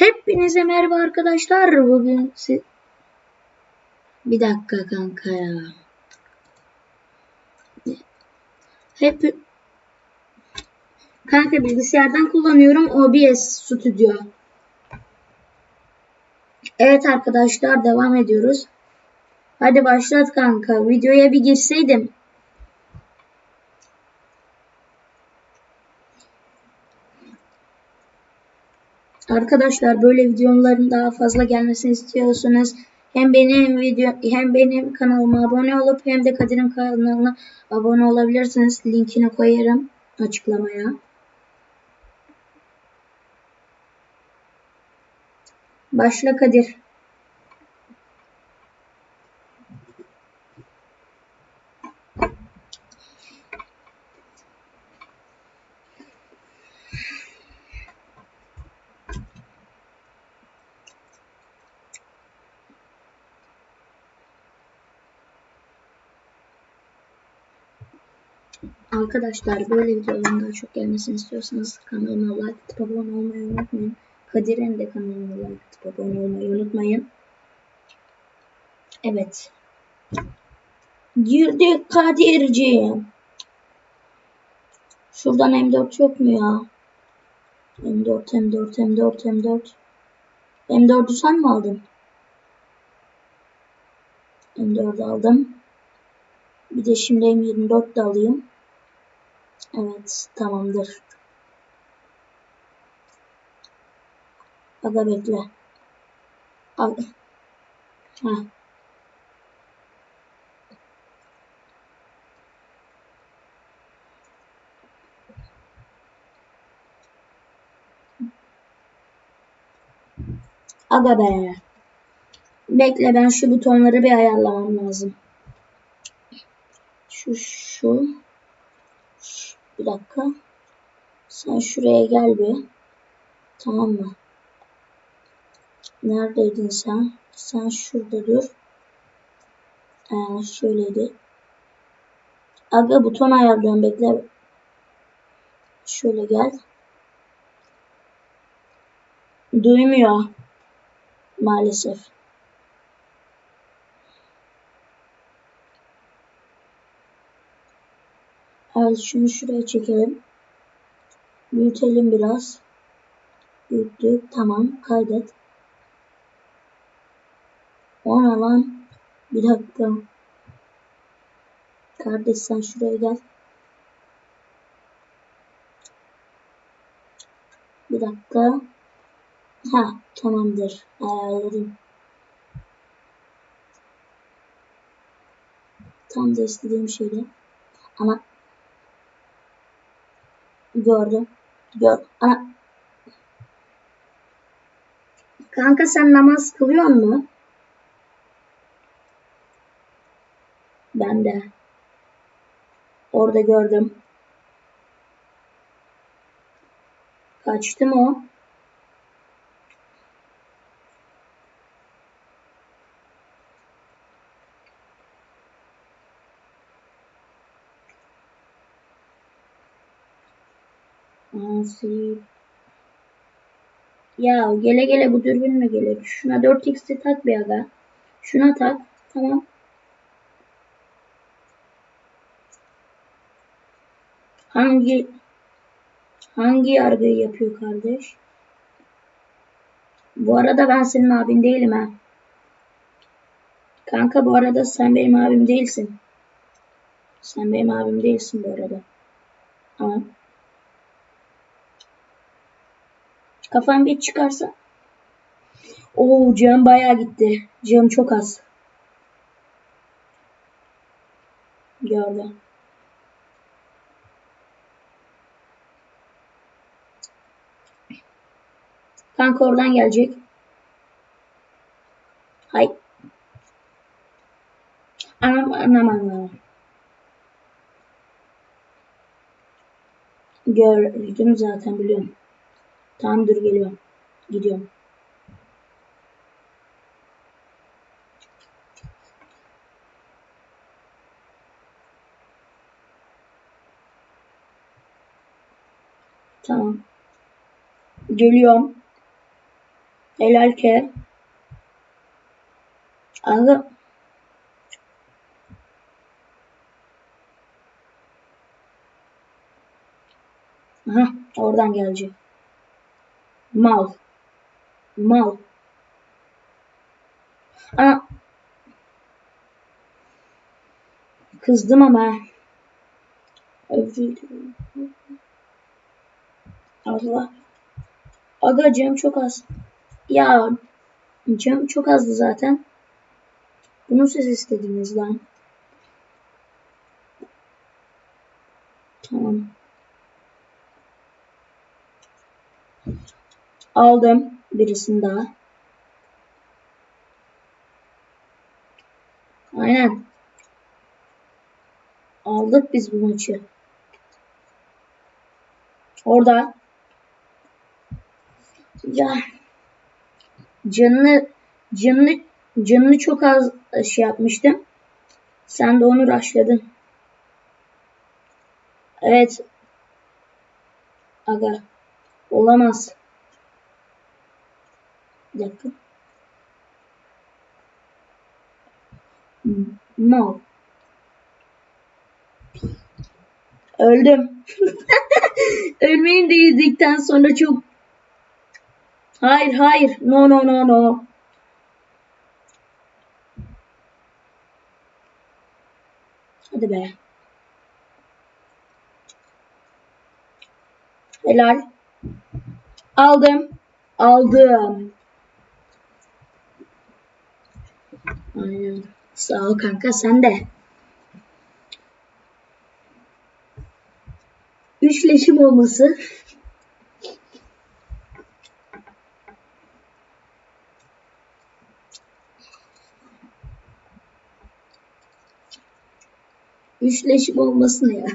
Hepinize merhaba arkadaşlar. Bugün si bir dakika kanka ya. Hep kanka bilgisayardan kullanıyorum OBS Studio. Evet arkadaşlar devam ediyoruz. Hadi başlat kanka. Videoya bir girseydim. Arkadaşlar böyle videoların daha fazla gelmesini istiyorsanız hem benim video hem benim kanalıma abone olup hem de Kadir'in kanalına abone olabilirsiniz. Linkini koyarım açıklamaya. Başla Kadir. Arkadaşlar böyle videoların daha çok gelmesini istiyorsanız kanalıma like atıp abone olmayı unutmayın. Kadir'in de kanalına like atıp abone olmayı unutmayın. Evet. Girdik Kadir'ciğim. Şuradan M4 yok mu ya? M4, M4, M4, M4. M4'ü sen mi aldın? M4 aldım. Bir de şimdi M24 de alayım. Evet, tamamdır. Aga bekle. Al. Ha. Aga be. Bekle ben şu butonları bir ayarlamam lazım. Şu şu. Bir dakika. Sen şuraya gel bir. Tamam mı? Neredeydin sen? Sen şurada dur. Ee, şöyleydi. Aga buton ayarlıyorum bekle. Şöyle gel. Duymuyor. Maalesef. Evet şunu şuraya çekelim. Büyütelim biraz. Büyüttük. Tamam. Kaydet. O ne lan? Bir dakika. Kardeş sen şuraya gel. Bir dakika. Ha tamamdır. Ayarladım. Tam da istediğim şeydi. Ama gördüm. Gör. Ana. Kanka sen namaz kılıyor mu? Ben de. Orada gördüm. Kaçtı mı o? Nasip. Ya gele gele bu dürbün mü gelir? Şuna 4x'i tak bir aga. Şuna tak. Tamam. Hangi hangi yargıyı yapıyor kardeş? Bu arada ben senin abin değilim ha. Kanka bu arada sen benim abim değilsin. Sen benim abim değilsin bu arada. Ama kafan bir çıkarsa. Oo canım bayağı gitti. Canım çok az. Gördüm. Kanka oradan gelecek. Hay. Anam anam anam. Gördüm zaten biliyorum. Tamam dur geliyorum. Gidiyorum. Tamam. Geliyorum. Helal ki. Aga. Aha, oradan gelecek. Mal. Mal. Aa. Kızdım ama. Allah. Aga cam çok az. Ya cam çok azdı zaten. Bunu siz istediniz lan. Tamam. Aldım birisini daha. Aynen. Aldık biz bu maçı. Orada. Ya canını canını canını çok az şey yapmıştım. Sen de onu raşladın. Evet. Aga. Olamaz. Bir dakika. Mal. Öldüm. Ölmeyin de izledikten sonra çok Hayır hayır. No no no no. Hadi be. Helal. Aldım. Aldım. Aynen. Sağ ol kanka sen de. Olması. Üçleşim olması ne ya?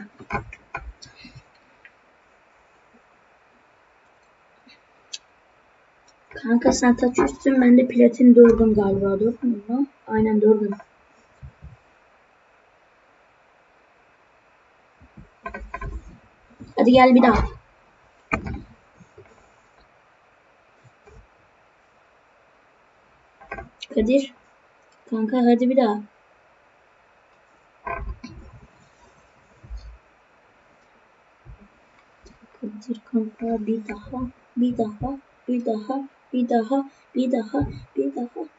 Kanka sen taç üstün ben de platin dördüm galiba dört mü lan? Aynen dördüm. Hadi gel bir daha. Kadir. Kanka hadi bir daha. Kadir kanka bir daha. Bir daha. Bir daha. Bir daha. Bir daha. Bir daha. Bir daha.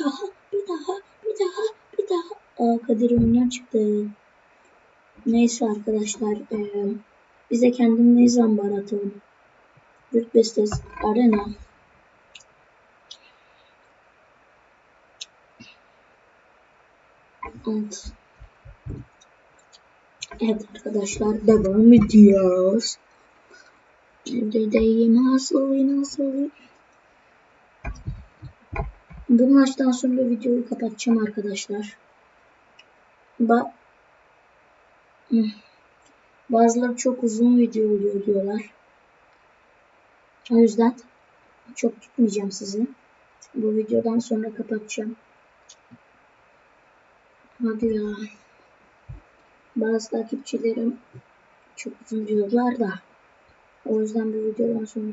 Daha. Bir daha. Bir daha. Bir daha. Aa Kadir oyundan çıktı. Neyse arkadaşlar. Ee, bize kendimiz ambar atalım. Rütbestes Arena. Evet. Evet arkadaşlar devam ediyoruz. Evdeyim nasıl nasıl. Bu maçtan sonra videoyu kapatacağım arkadaşlar. Ba Bazıları çok uzun video oluyor diyorlar. O yüzden çok tutmayacağım sizi. Bu videodan sonra kapatacağım. Hadi ya. Bazı takipçilerim çok uzun diyorlar da. O yüzden bu videodan sonra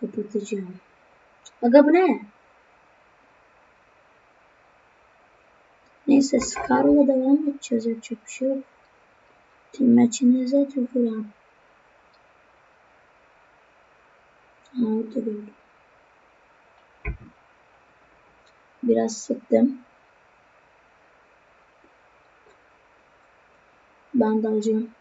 kapatacağım. Aga bu ne? Neyse Scar'la devam edeceğiz. Yapacak bir şey yok. Team maçınıza tükürem. Ha orada. Biraz sıktım. Ben de.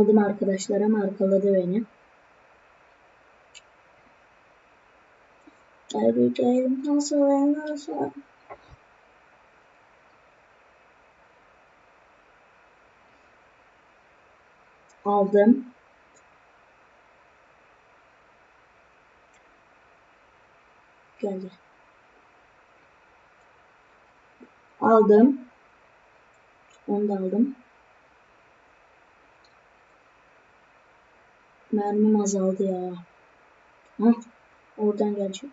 Aldım arkadaşlar ama arkaladı beni. Erkeklerim nasıl nasıl? Aldım. Geldi. Aldım. Onu da aldım. mermim azaldı ya. Hah. Oradan gelecek.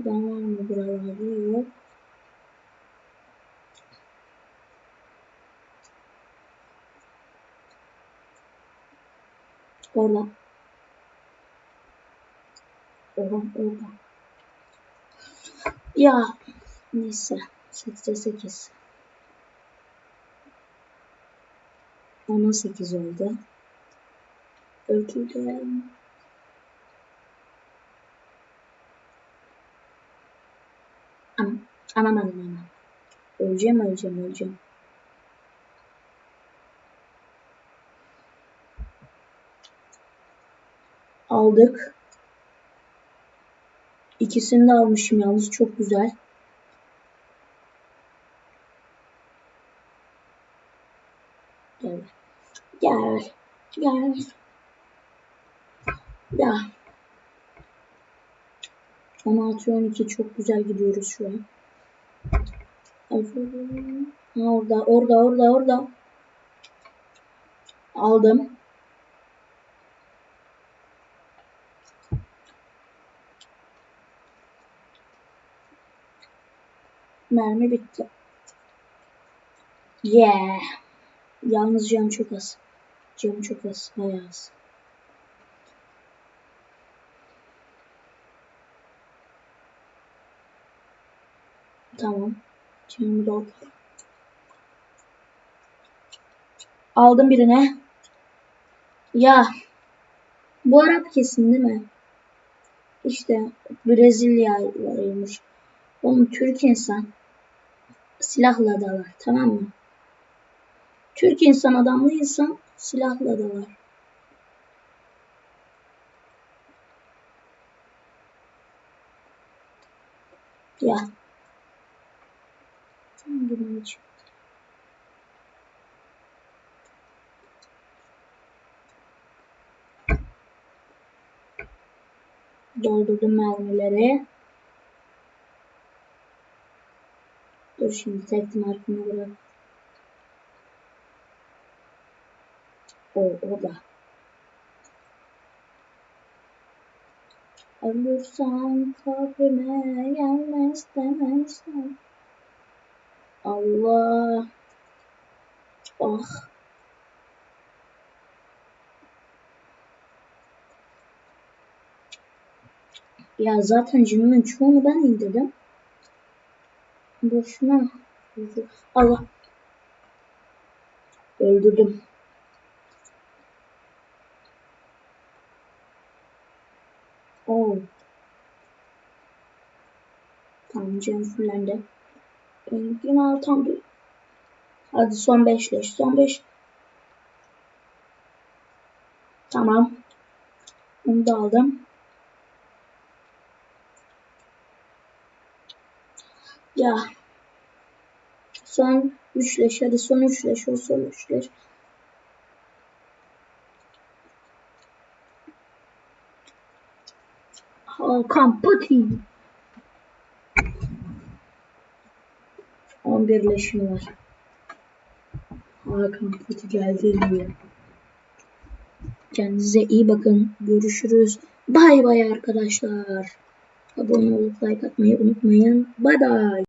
Adam var mı buralarda? Yok. Orada. Oha orada. Ya neyse. 8'e 8. Ona 8 oldu. Anam, anam, anam, anam. Öleceğim, öleceğim, öleceğim. Aldık. İkisini de almışım yalnız çok güzel. Gel. Gel. Gel. Ya. 16 12 çok güzel gidiyoruz şu an. Ha orada orada orada orada. Aldım. Mermi bitti. Yeah. Yalnız cam çok az. Cam çok az. Bayağı az. Tamam. Şimdi doldur. Aldım birine. Ya. Bu Arap kesin değil mi? İşte Brezilyalıymış. Oğlum Türk insan silahla dalar tamam mı? Türk insan adamlı insan silahla dalar. Ya. Bunun için. Doldurdum mermileri. Dur şimdi tek markını bırak. O, o da. Ölürsen kabrime gelmez demezsen. Allah. Ah. Ya zaten cinimin çoğunu ben indirdim. Boşuna. Allah. Öldürdüm. Oo. Tamam canım fullendi. Yine altam bir. Hadi son 5 leş. Son 5. Tamam. Onu da aldım. Ya. Son 3 leş. Hadi son 3 leş. O son 3 leş. Hakan Pati. 11 leşim var. Hakan Pati geldi diye. Kendinize iyi bakın. Görüşürüz. Bay bay arkadaşlar. Abone olup like atmayı unutmayın. Bay bay.